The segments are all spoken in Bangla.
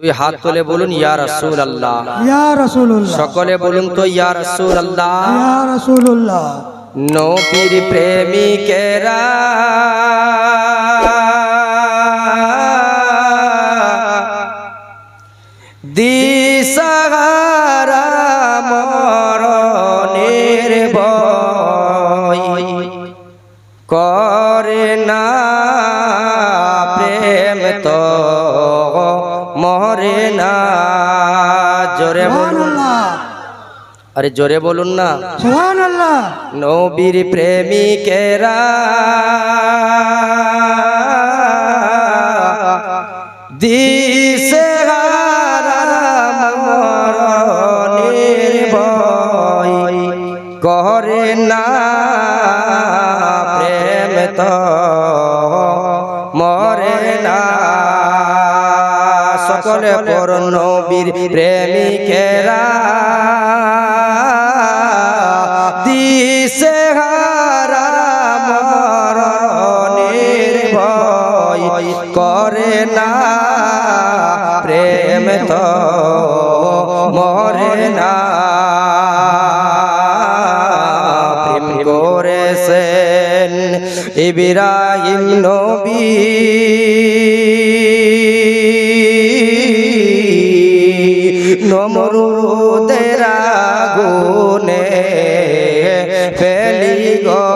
দুই হাত তুলে বলুন ইয়া রাসূল আল্লাহ ইয়া রসুল সকলে বলুন তো ইয়া রাসূল আল্লাহ ইয়া রাসূলুল্লাহ। নবীর প্রেমিকেরা দিশাহারা মরে না। জোরে বলুন। আরে জোরে বলুন না। নবীর প্রেমিকেরা দিশে মরণের ভয়। করে না প্রেম তো মরে না। সকলে পর নবীর প্রেমিকেরা দিশে হারা মরণের ভয় করে না। প্রেম তো মরে না। প্রেম করেছেন ইব্রাহিম নবী। নমরুদের আগুনে। ফেলি গো,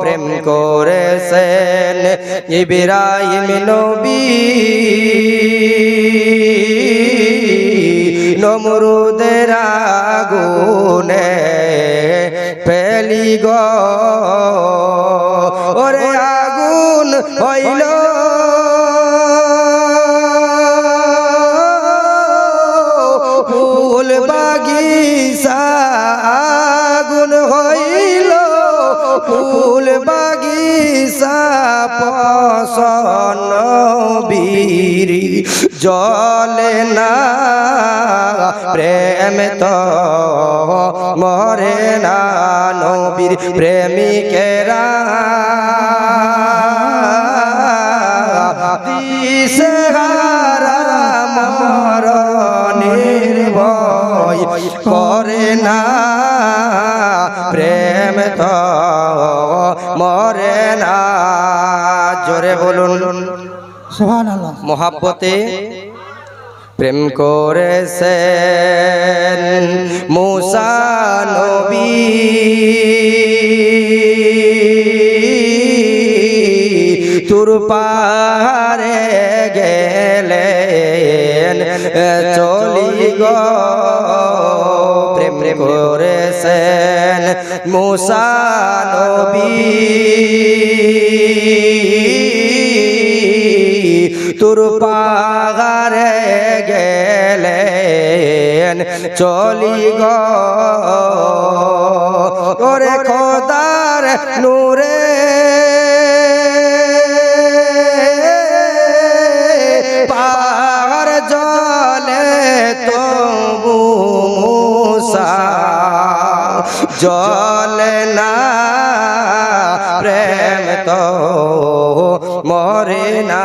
প্রেম করেছেন ইব্রাহিম নবী। নমরুদের আগুনে। ফেলি গো, ওরে আগুন হইল ফুল বাগিচা পসন বীর জলে না প্রেম তো মরে না নবীর প্রেমিকেরা। দিশে হারা মরণের ভয় করে না। প্রেম তো জোরে বলুন। মহাব্বতে প্রেম করেছেন মুসা নবী। তুর পারে গেলেন চলি গো। প্রেম করেছেন মুসা নবী। তোর পাগারে গেলেন, চলি গো। ওরে খোদার নূরে। পাহাড় জলে তবু মুসা, জলে না প্রেম তো মরে না।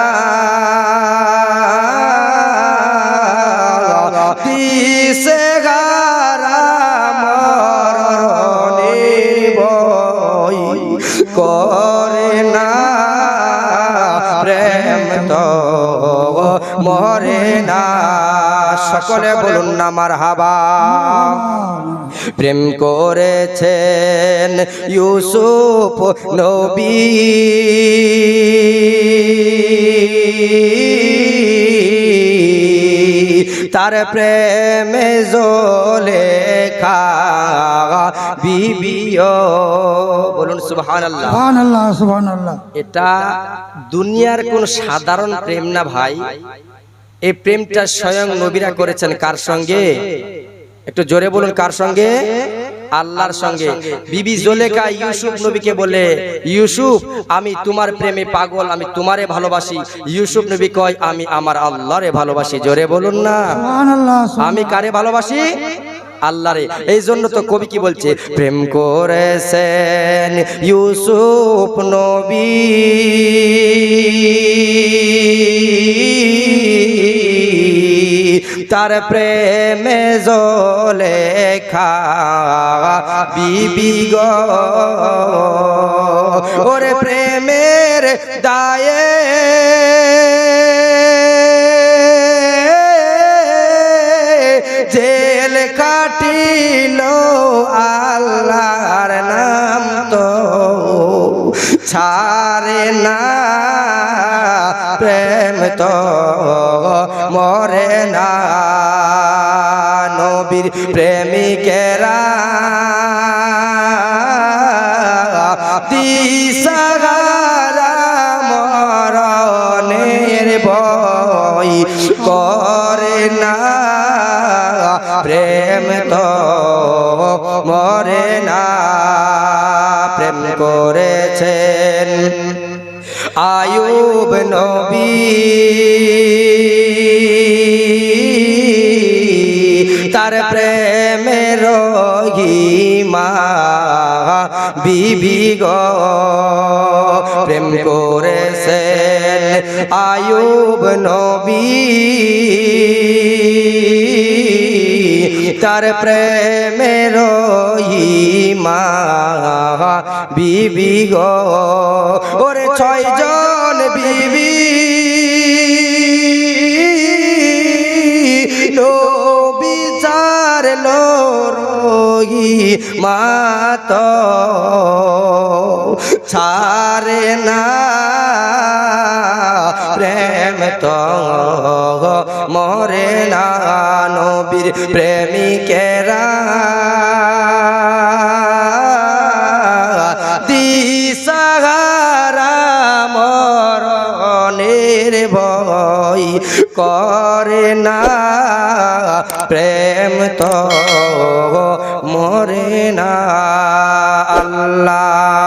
সকলে বলুন না আমার হাবা প্রেম করেছেন ইউসুফ নবী। তার প্রেমে জলে খা বিবিও। বলুন সুবহান আল্লাহ সুবহানাল্লাহ। এটা দুনিয়ার কোন সাধারণ প্রেম না ভাই? এই প্রেমটা স্বয়ং নবীরা করেছেন কার সঙ্গে? একটু জোরে বলুন কার সঙ্গে? আল্লাহর সঙ্গে। বিবি জোলেকা ইউসুফ নবীকে বলে ইউসুফ আমি তোমার প্রেমে পাগল আমি তোমারে ভালোবাসি। ইউসুফ নবী কয় আমি আমার আল্লাহরে ভালোবাসি। জোরে বলুন না। আমি কারে ভালোবাসি? আল্লাহরে। এই জন্য তো কবি কি বলছে? প্রেম করেছেন ইউসুফ নবী। তার প্রেমে জলে খা বিবি গো। ওরে প্রেমের দায়ে কাটিল আল্লাহর নাম তো ছাড়ে না। প্রেম তো মরে না। নবীর প্রেমিকেরা দিশাহারা মরণের বই করে না। প্রেম তো মরে না, প্রেম করেছেন আয়ুব নবী। তার প্রেমের রহিমা বিবি গো। প্রেম করেছেন আয়ুব নবী। তার প্রেমের রহিমা বিবি গো, ওরে ছয় জন বিবি। বিচার রোগী মাত, ছাড়ে না প্রেম তো। মরে না নবীর প্রেমিকেরা। করে না। প্রেম তো মরে না আল্লাহ।